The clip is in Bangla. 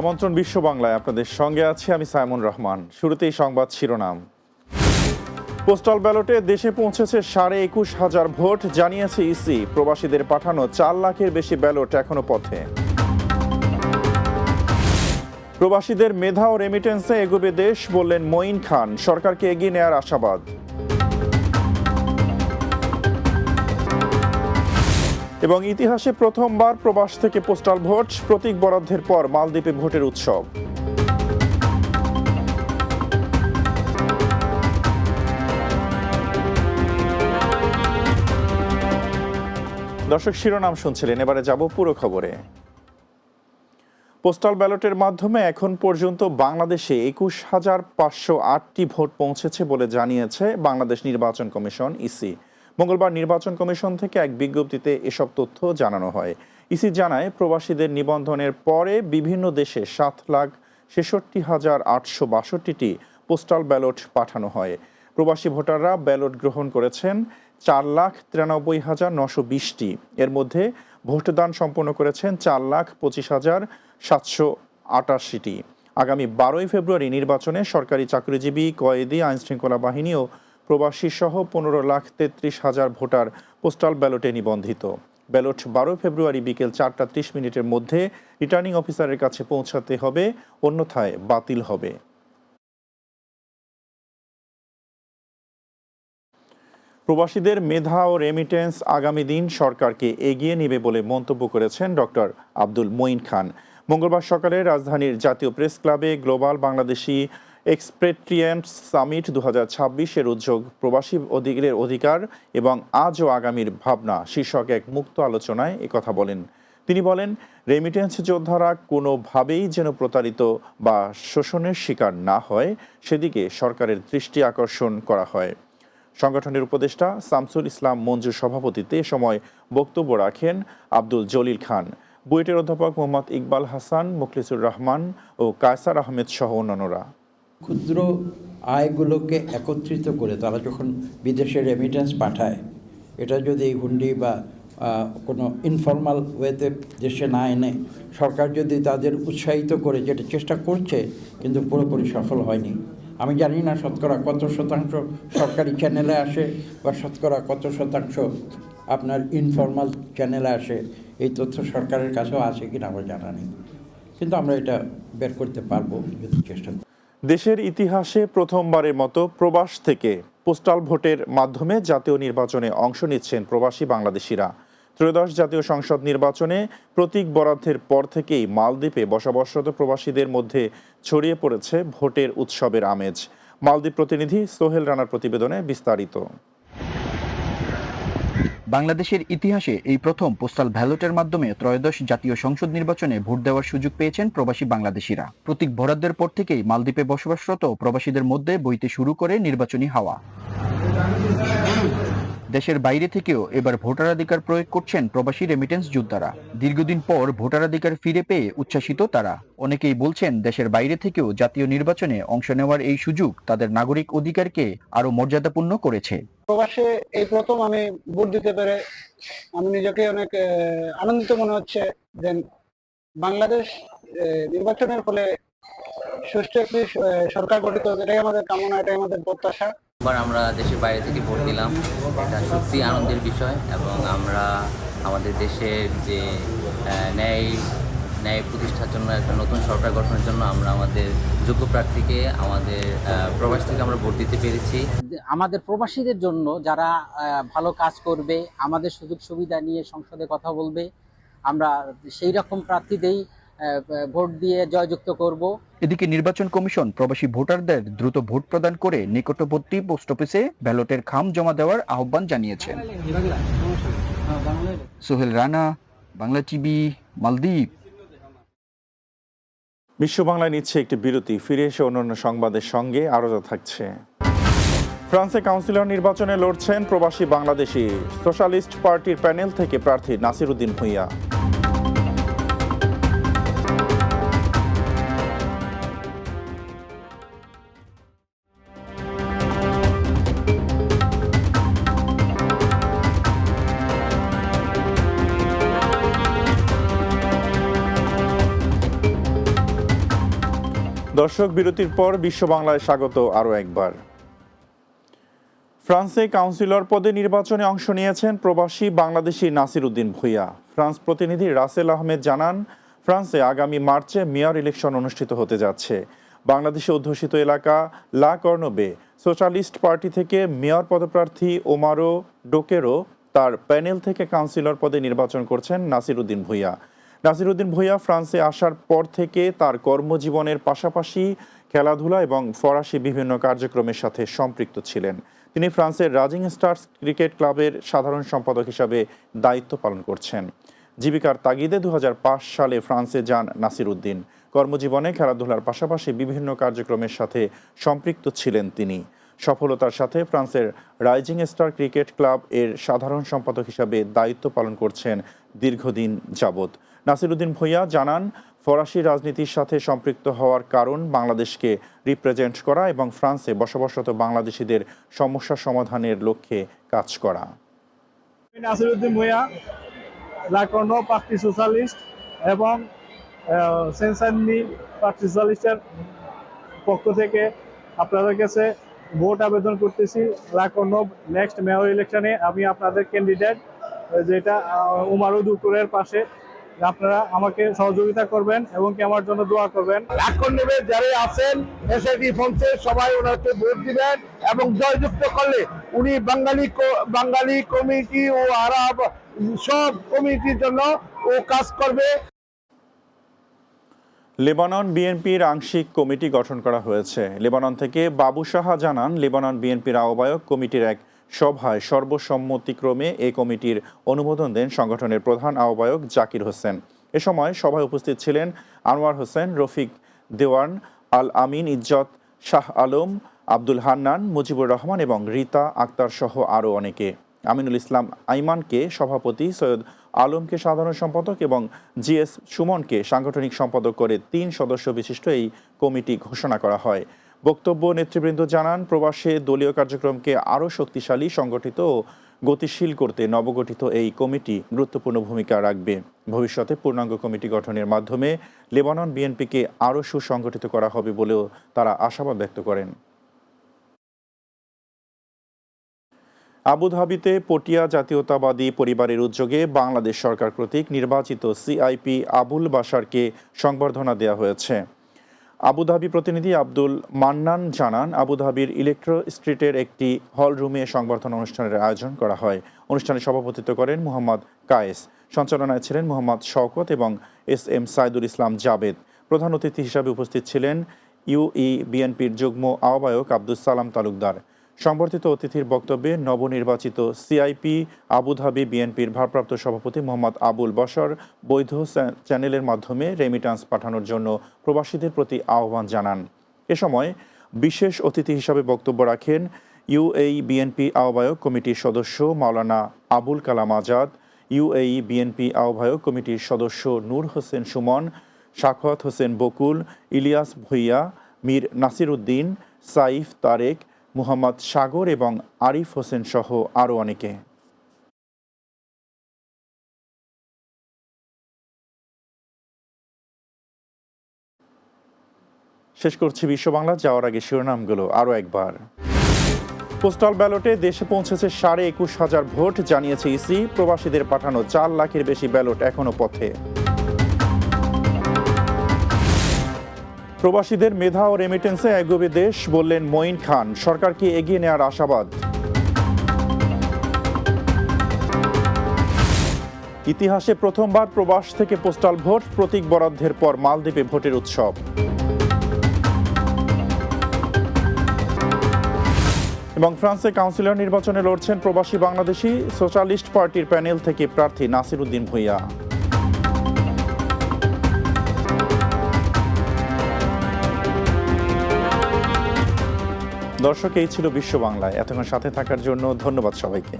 আমন্ত্রণ বিশ্ব বাংলায় আপনাদের সঙ্গে আছি আমি সাইমন রহমান। শুরুতেই সংবাদ শিরোনাম। পোস্টাল ব্যালটে দেশে পৌঁছেছে সাড়ে একুশ হাজার ভোট জানিয়েছে ইসি। প্রবাসীদের পাঠানো চার লাখের বেশি ব্যালট এখনও পথে। প্রবাসীদের মেধা ও রেমিটেন্সে এগোবে দেশ, বললেন মঈন খান। সরকারকে এগিয়ে নেয়ার আশাবাদ। এবং ইতিহাসে প্রথমবার প্রবাস থেকে পোস্টাল ভোট প্রতীক বরাদ্দের পর মালদ্বীপে ভোটের উৎসব। দর্শক, শিরোনাম শুনছিলেন। এবারে যাব পুরো খবরে। পোস্টাল ব্যালটের মাধ্যমে এখন পর্যন্ত বাংলাদেশে একুশ হাজার পাঁচশো আটটি ভোট পৌঁছেছে বলে জানিয়েছে বাংলাদেশ নির্বাচন কমিশন, ইসি। মঙ্গলবার নির্বাচন কমিশন থেকে এক বিজ্ঞপ্তিতে এসব তথ্য জানানো হয়। ইসি জানায়, প্রবাসীদের নিবন্ধনের পরে বিভিন্ন দেশে সাত লাখ ছেষট্টি হাজার আটশো বাষট্টিটি পোস্টাল ব্যালট পাঠানো হয়। প্রবাসী ভোটাররা ব্যালট গ্রহণ করেছেন চার লাখ তিরানব্বই হাজার নশো বিশটি। এর মধ্যে ভোটদান সম্পন্ন করেছেন চার লাখ পঁচিশ হাজার সাতশো আটাশিটি। আগামী বারোই ফেব্রুয়ারি নির্বাচনে সরকারি চাকরিজীবী, কয়েদি, আইনশৃঙ্খলা বাহিনী ও প্রবাসী সহ পনেরো লাখ তেত্রিশ হাজার ভোটার পোস্টাল ব্যালটে নিবন্ধিত। ব্যালট বারো ফেব্রুয়ারি বিকেল চারটা ত্রিশ মিনিটের মধ্যে রিটার্নিং অফিসারের কাছে পৌঁছাতে হবে, অন্যথায় বাতিল হবে। প্রবাসীদের মেধা ও রেমিটেন্স আগামী দিন সরকারকে এগিয়ে নেবে বলে মন্তব্য করেছেন ডক্টর আব্দুল মঈন খান। মঙ্গলবার সকালে রাজধানীর জাতীয় প্রেস ক্লাবে গ্লোবাল বাংলাদেশি এক্সপ্রেট্রিয়েন্ট সামিট দু এর উদ্যোগ প্রবাসী অধিকারের অধিকার এবং আজ ও আগামীর ভাবনা শীর্ষক এক মুক্ত আলোচনায় একথা বলেন। তিনি বলেন রেমিটেন্স যোদ্ধারা কোনোভাবেই যেন প্রতারিত বা শোষণের শিকার না হয়, সেদিকে সরকারের দৃষ্টি আকর্ষণ করা হয়। সংগঠনের উপদেষ্টা শামসুল ইসলাম মঞ্জুর সভাপতিত্বে এ সময় বক্তব্য রাখেন আব্দুল জলিল খান। বুয়েটের অধ্যাপক মোহাম্মদ ইকবাল হাসান, মুখলিসুর রহমান ও কায়সার আহমেদ সহ অন্যান্যরা। ক্ষুদ্র আয়গুলোকে একত্রিত করে তারা যখন বিদেশে রেমিটেন্স পাঠায়, এটা যদি হুন্ডি বা কোনো ইনফর্মাল ওয়েতে দেশে না এনে, সরকার যদি তাদের উৎসাহিত করে যেটা চেষ্টা করছে, কিন্তু পুরোপুরি সফল হয়নি। আমি জানি না শতকরা কত শতাংশ সরকারি চ্যানেলে আসে বা শতকরা কত শতাংশ আপনার ইনফর্মাল চ্যানেলে আসে, এই তথ্য সরকারের কাছেও আছে কিনা আমার জানা নেই। কিন্তু আমরা এটা বের করতে পারব যদি চেষ্টা দেশের ইতিহাসে প্রথমবারের মতো প্রবাস থেকে পোস্টাল ভোটের মাধ্যমে জাতীয় নির্বাচনে অংশ নিচ্ছেন প্রবাসী বাংলাদেশিরা। ত্রয়োদশ জাতীয় সংসদ নির্বাচনে প্রতীক বরাদ্দের পর থেকেই মালদ্বীপে বসবাসরত প্রবাসীদের মধ্যে ছড়িয়ে পড়েছে ভোটের উৎসবের আমেজ। মালদ্বীপ প্রতিনিধি সোহেল রানার প্রতিবেদনে বিস্তারিত। বাংলাদেশের ইতিহাসে এই প্রথম পোস্টাল ব্যালটের মাধ্যমে ত্রয়োদশ জাতীয় সংসদ নির্বাচনে ভোট দেওয়ার সুযোগ পেয়েছেন প্রবাসী বাংলাদেশিরা। প্রতীক বরাদ্দের পর থেকেই মালদ্বীপে বসবাসরত প্রবাসীদের মধ্যে বইতে শুরু করে নির্বাচনী হাওয়া। দেশের বাইরে থেকেও এবার ভোটাধিকার প্রয়োগ করছেন প্রবাসী রেমিটেন্স যোদ্ধারা। দীর্ঘদিন পর ভোটাধিকার ফিরে পেয়ে উচ্ছ্বাসিত তারা। অনেকেই বলছেন দেশের বাইরে থেকেও জাতীয় নির্বাচনে অংশ নেওয়ার এই সুযোগ তাদের নাগরিক অধিকারকে আরও মর্যাদাপূর্ণ করেছে। প্রবাসে এই প্রথম আমি ভোট দিতে পেরে আমি নিজেকে অনেক আনন্দিত মনে হচ্ছে যে বাংলাদেশ নির্বাচনের ফলে সুষ্ঠু একটি সরকার গঠিত। এটাই আমাদের কামনা, এটাই আমাদের প্রত্যাশা এবার আমরা দেশের বাইরে থেকে ভোট দিলাম, এটা সত্যি আনন্দের বিষয় এবং আমরা আমাদের দেশের যে ন্যায় ন্যায় প্রতিষ্ঠার জন্য একটা নতুন সরকার গঠনের জন্য আমরা আমাদের যোগ্য প্রার্থীকে আমাদের প্রবাস থেকে আমরা ভোট দিতে পেরেছি। আমাদের প্রবাসীদের জন্য যারা ভালো কাজ করবে আমাদের সুযোগ সুবিধা নিয়ে সংসদে কথা বলবে আমরা সেই রকম প্রার্থীদেই ভোট দিয়ে জয়যুক্ত করব। এদিকে নির্বাচন কমিশন প্রবাসী ভোটারদের দ্রুত ভোট প্রদান করে নিকটবর্তী পোস্ট অফিসে ব্যালটের খাম জমা দেওয়ার আহ্বান জানিয়েছেন। সোহেল রানা বাংলা টিভি মালদ্বীপ। বিশ্ব বাংলায় নিচ্ছে একটি বিরতি। ফিরে এসে অন্যান্য সংবাদের সঙ্গে আরও থাকছে। ফ্রান্সে কাউন্সিলর নির্বাচনে লড়ছেন প্রবাসী বাংলাদেশি। সোশ্যালিস্ট পার্টির প্যানেল থেকে প্রার্থী নাসিরুদ্দিন ভূঁইয়া। দর্শক বিরতির পর বিশ্ব বাংলায় স্বাগত আরও একবার। ফ্রান্সে কাউন্সিলর পদে নির্বাচনে অংশ নিয়েছেন প্রবাসী বাংলাদেশি নাসির উদ্দিন ভূঁইয়া। ফ্রান্স প্রতিনিধি রাসেল আহমেদ জানান, ফ্রান্সে আগামী মার্চে মেয়র ইলেকশন অনুষ্ঠিত হতে যাচ্ছে। বাংলাদেশে অধ্যুষিত এলাকা লা কর্নবে সোশ্যালিস্ট পার্টি থেকে মেয়র পদপ্রার্থী ওমারো ডোকেরো তার প্যানেল থেকে কাউন্সিলর পদে নির্বাচন করছেন নাসির উদ্দিন ভূঁইয়া। নাসিরুদ্দিন ভূঁইয়া ফ্রান্সে আসার পর থেকে তার কর্মজীবনের পাশাপাশি খেলাধুলা এবং ফরাসি বিভিন্ন কার্যক্রমের সাথে সম্পৃক্ত ছিলেন। তিনি ফ্রান্সের রাজিং স্টার্স ক্রিকেট ক্লাবের সাধারণ সম্পাদক হিসাবে দায়িত্ব পালন করছেন। জীবিকার তাগিদে দু হাজার পাঁচ সালে ফ্রান্সে যান নাসিরুদ্দিন। কর্মজীবনে খেলাধুলার পাশাপাশি বিভিন্ন কার্যক্রমের সাথে সম্পৃক্ত ছিলেন তিনি। সফলতার সাথে ফ্রান্সের রাইজিং স্টার ক্রিকেট ক্লাব এর সাধারণ সম্পাদক হিসাবে দায়িত্ব পালন করছেন দীর্ঘদিন যাবৎ। নাসিরুদ্দিন ভূঁইয়া জানান, ফরাসি রাজনীতির সাথে সম্পৃক্ত হওয়ার কারণ বাংলাদেশকে রিপ্রেজেন্ট করা এবং ফ্রান্সে বসবাসরত বাংলাদেশিদের সমস্যা সমাধানের লক্ষ্যে কাজ করা। Nasiruddin Bhuiyan, La Courneuve party socialist এবং পার্টি সোশ্যালিস্টের পক্ষ থেকে আপনাদের কাছে ভোট আবেদন করতেছি। লাকর্ণ নেক্সট মেয়র ইলেকশনে আমি আপনাদের ক্যান্ডিডেট যেটা আহ, উমারু দুপুরের পাশে। আপনারা আমাকে সহযোগিতা করবেন এবং কি আমার জন্য দোয়া করবেন। এখন নেবে যারা আছেন এসএডি ফোনসে সবাই ওনাকে ভোট দিবেন এবং জয়যুক্ত করলে উনি বাঙালি বাঙালি কমিটি ও আরব সব কমিটির জন্য ও কাজ করবে। লেবানন বিএনপির আংশিক কমিটি গঠন করা হয়েছে। লেবানন থেকে বাবু সাহা জানান, লেবানন বিএনপির আহ্বায়ক কমিটির এক সভায় সর্বসম্মতিক্রমে এই কমিটির অনুমোদন দেন সংগঠনের প্রধান আহ্বায়ক জাকির হোসেন। এ সময় সভায় উপস্থিত ছিলেন আনোয়ার হোসেন, রফিক দেওয়ান, আল আমিন ইজ্জত, শাহ আলম, আব্দুল হান্নান, মুজিবুর রহমান এবং রীতা আক্তার সহ আরও অনেকে। আমিনুল ইসলাম আইমানকে সভাপতি, সৈয়দ আলমকে সাধারণ সম্পাদক এবং জিএস সুমনকে সাংগঠনিক সম্পাদক করে তিন সদস্য বিশিষ্ট এই কমিটি ঘোষণা করা হয়। বক্তব্য নেতৃবৃন্দ জানান, প্রবাসে দলীয় কার্যক্রমকে আরও শক্তিশালী, সংগঠিত ও গতিশীল করতে নবগঠিত এই কমিটি গুরুত্বপূর্ণ ভূমিকা রাখবে। ভবিষ্যতে পূর্ণাঙ্গ কমিটি গঠনের মাধ্যমে লেবানন বিএনপিকে আরও সুসংগঠিত করা হবে বলেও তারা আশাবাদ ব্যক্ত করেন। আবুধাবিতে পটিয়া জাতীয়তাবাদী পরিবারের উদ্যোগে বাংলাদেশ সরকার কর্তৃক নির্বাচিত সিআইপি আবুল বাশারকে সংবর্ধনা দেওয়া হয়েছে। আবুধাবি প্রতিনিধি আব্দুল মান্নান জানান, আবুধাবির ইলেকট্রো স্ট্রিটের একটি হল রুমে সংবর্ধনা অনুষ্ঠানের আয়োজন করা হয়। অনুষ্ঠানে সভাপতিত্ব করেন মোহাম্মদ কায়েস, সঞ্চালনায় ছিলেন মোহাম্মদ শওকত এবং এস এম সাইদুল ইসলাম জাবেদ। প্রধান অতিথি হিসাবে উপস্থিত ছিলেন ইউই বিএনপির যুগ্ম আহ্বায়ক আব্দুল সালাম তালুকদার। সংবর্ধিত অতিথির বক্তব্যে নবনির্বাচিত সিআইপি আবুধাবি বিএনপির ভারপ্রাপ্ত সভাপতি মোহাম্মদ আবুল বশর, বৈধ চ্যানেলের মাধ্যমে রেমিটান্স পাঠানোর জন্য প্রবাসীদের প্রতি আহ্বান জানান। এ সময় বিশেষ অতিথি হিসাবে বক্তব্য রাখেন ইউএই বিএনপি আহ্বায়ক কমিটির সদস্য মাওলানা আবুল কালাম আজাদ ইউএই বিএনপি আহ্বায়ক কমিটির সদস্য নূর হোসেন সুমন, সাখওয়াত হোসেন বকুল, ইলিয়াস ভুইয়া, মীর নাসির উদ্দিন সাইফ তারেক মুহাম্মদ সাগর এবং আরিফ হোসেন সহ আরও অনেকে। শেষ করছি বিশ্ব বাংলা, যাওয়ার আগে শিরোনামগুলো আরও একবার। পোস্টাল ব্যালটে দেশে পৌঁছেছে সাড়ে একুশ হাজার ভোট, জানিয়েছে ইসি। প্রবাসীদের পাঠানো চার লাখের বেশি ব্যালট এখনও পথে। প্রবাসীদের মেধা ও রেমিটেন্সে এগোবে দেশ, বললেন মঈন খান। সরকারকে এগিয়ে নেওয়ার আশাবাদ? ইতিহাসে প্রথমবার প্রবাস থেকে পোস্টাল ভোট, প্রতীক বরাদ্দের পর মালদ্বীপে ভোটের উৎসব। এবং ফ্রান্সে কাউন্সিলর নির্বাচনে লড়ছেন প্রবাসী বাংলাদেশি সোশ্যালিস্ট পার্টির প্যানেল থেকে প্রার্থী নাসির উদ্দিন ভূঁইয়া। দর্শক এই ছিল বিশ্ব বাংলায়। এতক্ষণ সাথে থাকার জন্য ধন্যবাদ সবাইকে।